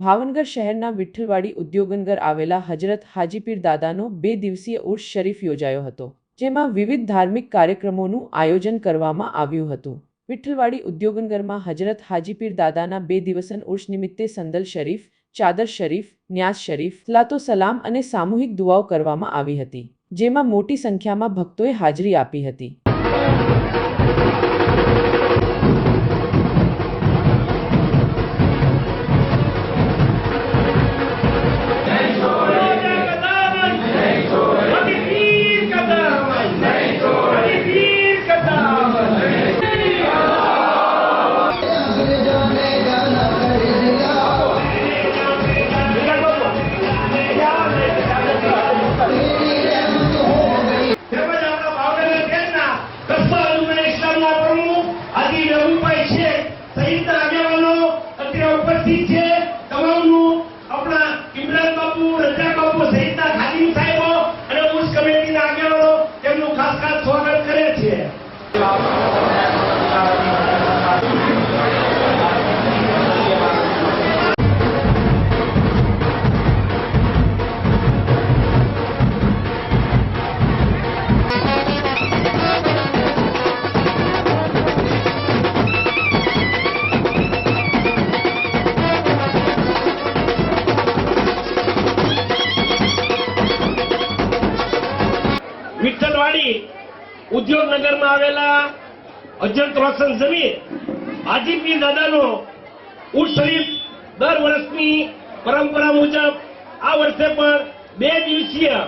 ભાવનગર શહેરના વિઠ્ઠલવાડી ઉદ્યોગનગર આવેલા હજરત હાજીપીર દાદાનો બે દિવસીય ઉર્ષ શરીફ યોજાયો હતો, જેમાં વિવિધ ધાર્મિક કાર્યક્રમોનું આયોજન કરવામાં આવ્યું હતું. વિઠ્ઠલવાડી ઉદ્યોગનગરમાં હજરત હાજીપીર દાદાના બે દિવસન ઉર્ષ નિમિત્તે સંદલ શરીફ, ચાદર શરીફ, ન્યાસ શરીફ, સલાતો સલામ અને સામૂહિક દુઆઓ કરવામાં આવી હતી, જેમાં મોટી સંખ્યામાં ભક્તોએ હાજરી આપી હતી. ઇસ્લામના પ્રમુખ હાજી રઘુભાઈ શેખ સહિતના આગેવાનો અત્યારે ઉપસ્થિત છે. વિઠ્ઠલવાડી ઉદ્યોગનગરમાં આવેલા અજંત રોશન જમીન હાજીપીર દાદાનો ઉર્સ શરીફ દર વર્ષની પરંપરા મુજબ આ વર્ષે પણ બે દિવસીય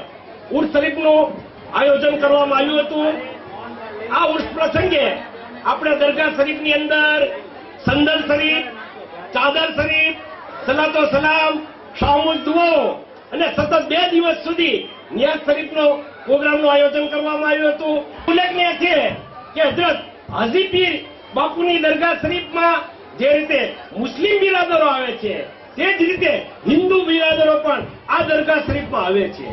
ઉર્સ શરીફનું આયોજન કરવામાં આવ્યું હતું. આ ઉર્સ પ્રસંગે આપણે દરગાહ શરીફની અંદર સંદર શરીફ, ચાદર શરીફ, સલાતો સલામ દુઆઓ અને સતત બે દિવસ સુધી નિયાઝ શરીફનો પ્રોગ્રામનું આયોજન કરવામાં આવ્યું હતું. ઉલ્લેખનીય છે કે હજરત હાજીપીર બાપુની દરગાહ શરીફમાં જે રીતે મુસ્લિમ બિરાદરો આવે છે, તે જ રીતે હિન્દુ બિરાદરો પણ આ દરગાહ શરીફમાં આવે છે.